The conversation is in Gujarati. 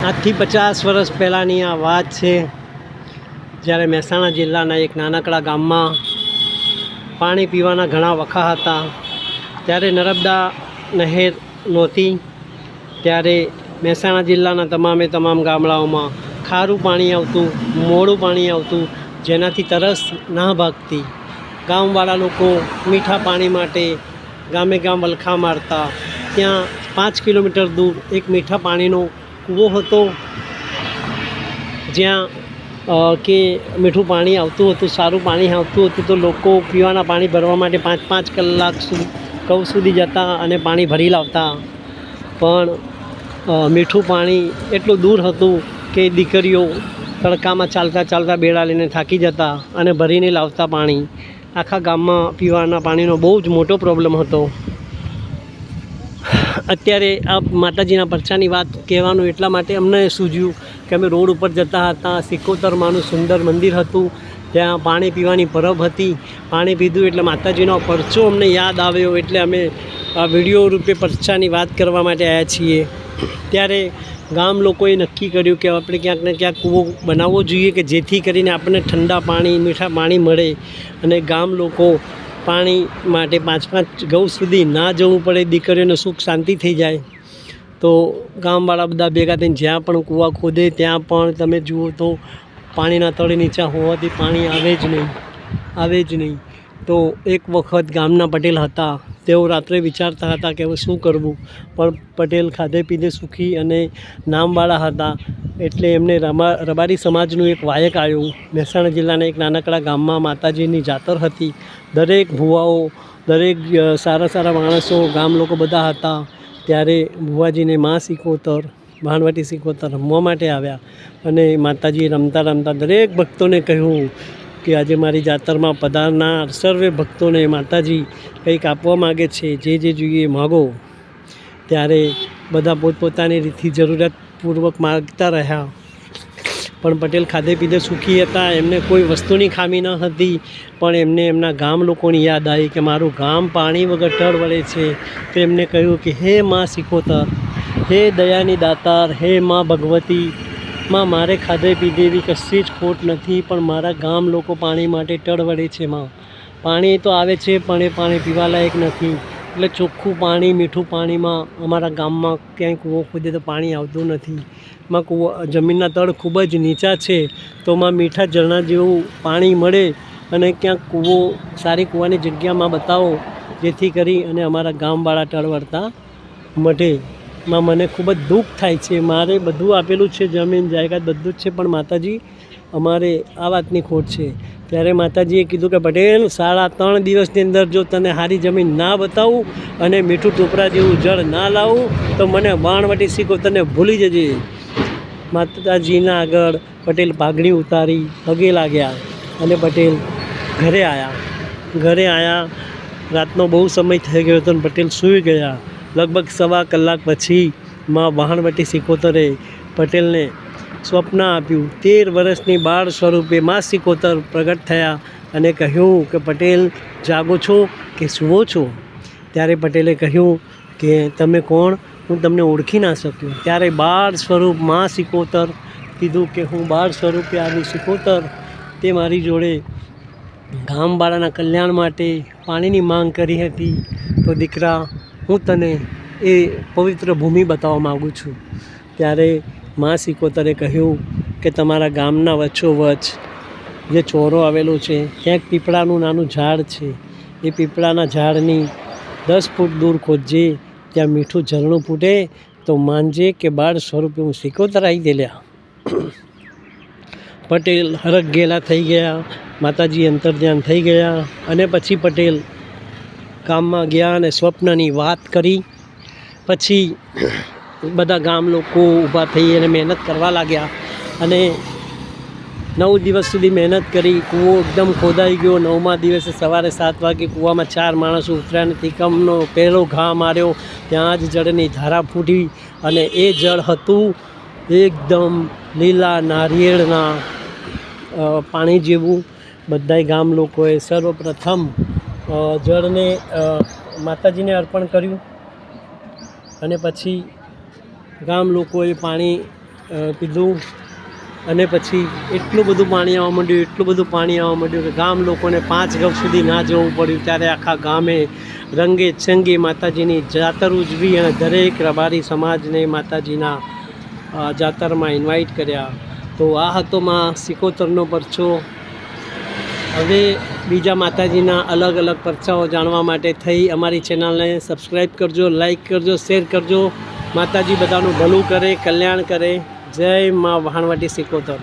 આજથી પચાસ વર્ષ પહેલાંની આ વાત છે, જ્યારે મહેસાણા જિલ્લાના એક નાનકડા ગામમાં પાણી પીવાના ઘણા વખા હતા. ત્યારે નર્મદા નહેર નહોતી, ત્યારે મહેસાણા જિલ્લાના તમામે તમામ ગામડાઓમાં ખારું પાણી આવતું, મોડું પાણી આવતું, જેનાથી તરસ ના ભાગતી. ગામવાળા લોકો મીઠા પાણી માટે ગામે ગામ વલખા મારતા. ત્યાં પાંચ કિલોમીટર દૂર એક મીઠા પાણીનો કૂવો હતો, જ્યાં કે મીઠું પાણી આવતું હતું, સારું પાણી આવતું હતું, તો લોકો પીવાના પાણી ભરવા માટે પાંચ પાંચ કલાક સુધી કઉ સુધી જતા અને પાણી ભરી લાવતા. પણ મીઠું પાણી એટલું દૂર હતું કે દીકરીઓ તડકામાં ચાલતા ચાલતા બેડા લઈને થાકી જતા અને ભરીને લાવતા પાણી. આખા ગામમાં પીવાના પાણીનો બહુ જ મોટો પ્રોબ્લેમ હતો. અત્યારે આ માતાજીના પરચાની વાત કહેવાનું એટલા માટે અમને સૂઝ્યું કે અમે રોડ ઉપર જતા હતા સિકોતરમાંનું સુંદર મંદિર હતું ત્યાં પાણી પીવાની પરબ હતી, પાણી પીધું એટલે માતાજીનો પરચો અમને યાદ આવ્યો એટલે અમે આ વીડિયો રૂપે પરચાની વાત કરવા માટે આવ્યા છીએ. ત્યારે ગામ લોકોએ નક્કી કર્યું કે આપણે ક્યાંક ને ક્યાંક કૂવો બનાવવો જોઈએ કે જેથી કરીને આપણને ઠંડા પાણી, મીઠા પાણી મળે અને ગામ લોકો પાણી માટે પાંચ પાંચ ગૌ સુધી ના જવું પડે, દીકરીઓને સુખ શાંતિ થઈ જાય. તો ગામવાળા બધા ભેગા થઈને જ્યાં પણ કૂવા ખોદે, ત્યાં પણ તમે જુઓ તો પાણીના તળે નીચા હોવાથી પાણી આવે જ નહીં, આવે જ નહીં. તો એક વખત ગામના પટેલ હતા તેઓ રાત્રે વિચારતા હતા કે હવે શું કરવું? પણ પટેલ ખાધે પીધે સુખી અને નામવાળા હતા. એટલે એમને રમા, રબારી સમાજનું એક વાયક આવ્યું. મહેસાણા જિલ્લાના એક નાનકડા ગામમાં માતાજીની જાતર હતી. દરેક ભુવાઓ, દરેક સારા સારા માણસો, ગામ લોકો બધા હતા. ત્યારે ભુવાજીને માં શીખોતર, ભાણવટી શીખોતર રમવા માટે આવ્યા. અને માતાજી રમતા રમતા દરેક ભક્તોને કહ્યું કે આજે મારી જાતરમાં પધારનાર સર્વે ભક્તોને માતાજી કંઈક આપવા માગે છે, જે જે જોઈએ માગો. ત્યારે બધા પોતપોતાની રીતથી જરૂરિયાતપૂર્વક માગતા રહ્યા. પણ પટેલ ખાધે પીધે સુખી હતા, એમને કોઈ વસ્તુની ખામી ન હતી, પણ એમને એમના ગામ લોકોની યાદ આવી કે મારું ગામ પાણી વગર ટળ વળે છે. તો એમને કહ્યું કે, હે માં શીખોતર, હે દયાની દાતાર, હે માં ભગવતી માં મારે ખાધે પીધે એવી કશી જ ખોટ નથી, પણ મારા ગામ લોકો પાણી માટે ટળવડે છે માં. પાણી તો આવે છે, પણ એ પાણી પીવાલાયક નથી. એટલે ચોખ્ખું પાણી, મીઠું પાણીમાં અમારા ગામમાં ક્યાંય કૂવો ખોદે તો પાણી આવતું નથી. માં કૂવો, જમીનના તળ ખૂબ જ નીચા છે, તો માં મીઠા ઝરણા જેવું પાણી મળે અને ક્યાંક કૂવો, સારી કૂવાની જગ્યામાં બતાવો, જેથી કરી અને અમારા ગામવાળા ટળવડતા મટે માં મને ખૂબ જ દુઃખ થાય છે. મારે બધું આપેલું છે, જમીન જાયદાદ બધું જ છે, પણ માતાજી અમારે આ વાતની ખોટ છે. ત્યારે માતાજીએ કીધું કે, પટેલ, સાડા ત્રણ દિવસની અંદર જો તને સારી જમીન ના બતાવું અને મીઠું ટોપરા જેવું જળ ના લાવું, તો મને બાણવટી શીખો, તને ભૂલી જજે. માતાજીના આગળ પટેલ પાઘડી ઉતારી, પગે લાગ્યા અને પટેલ ઘરે આવ્યા ઘરે આવ્યા રાતનો બહુ સમય થઈ ગયો હતો અને પટેલ સૂઈ ગયા. લગભગ સવા કલાક પછી માં વહાણવટી સિકોતરે પટેલને સ્વપ્ન આપ્યું. તેર વર્ષની બાળ સ્વરૂપે માં સિકોતર પ્રગટ થયા અને કહ્યું કે, પટેલ, જાગો છો કે સુવો છો? ત્યારે પટેલે કહ્યું કે, તમે કોણ? હું તમને ઓળખી ના શક્યો. ત્યારે બાળ સ્વરૂપમાં સિકોતર કીધું કે, હું બાળ સ્વરૂપે આવી સિકોતર તે મારી જોડે ગામવાળાના કલ્યાણ માટે પાણીની માંગ કરી હતી. તો દીકરા હું તને એ પવિત્ર ભૂમિ બતાવવા માગું છું. ત્યારે મા સિકોતરે કહ્યું કે તમારા ગામના વચ્ચોવચ્ચ જે ચોરો આવેલો છે ત્યાં એક પીપળાનું નાનું ઝાડ છે. એ પીપળાના ઝાડની દસ ફૂટ દૂર ખોદજે ત્યાં મીઠું ઝરણું ફૂટે, તો માનજે કે બાળ સ્વરૂપે હું સિકોતર આવી દેલ્યા પટેલ હરખ ગેલા થઈ ગયા, માતાજી અંતર્ધ્યાન થઈ ગયા અને પછી પટેલ ગામમાં ગયા અને સ્વપ્નની વાત કરી. પછી બધા ગામ લોકો ઊભા થઈ અને મહેનત કરવા લાગ્યા. અને નવ દિવસ સુધી મહેનત કરી. કૂવો એકદમ ખોદાઈ ગયો. નવમા દિવસે સવારે સાત વાગે કૂવામાં ચાર માણસો ઉતર્યા નથી તિકમનો પહેલો ઘા માર્યો. ત્યાં જ જળની ધારા ફૂટી અને એ જળ હતું એકદમ લીલા નારિયેળના પાણી જેવું. બધાય ગામ લોકોએ સર્વપ્રથમ જળને માતાજીને અર્પણ કર્યું. અને પછી ગામ લોકોએ પાણી પીધું. અને પછી એટલું બધું પાણી આવવા માંડ્યું, એટલું બધું પાણી આવવા માંડ્યું કે ગામ લોકોને પાંચ ગામ સુધી ના જવું પડ્યું. ત્યારે આખા ગામે રંગે ચંગે માતાજીની જાતર ઉજવી અને દરેક રબારી સમાજને માતાજીના જાતરમાં ઇન્વાઇટ કર્યા. તો આ હતો માં સિકોતરનો પરચો. હવે બીજા માતાજીના અલગ અલગ પરચાઓ જાણવા માટે થઈ અમારી ચેનલને સબસ્ક્રાઈબ કરજો લાઈક કરજો, શેર કરજો. માતાજી બધાનું ભલું કરે, કલ્યાણ કરે. જય મા વહાણવટી સિકોતર.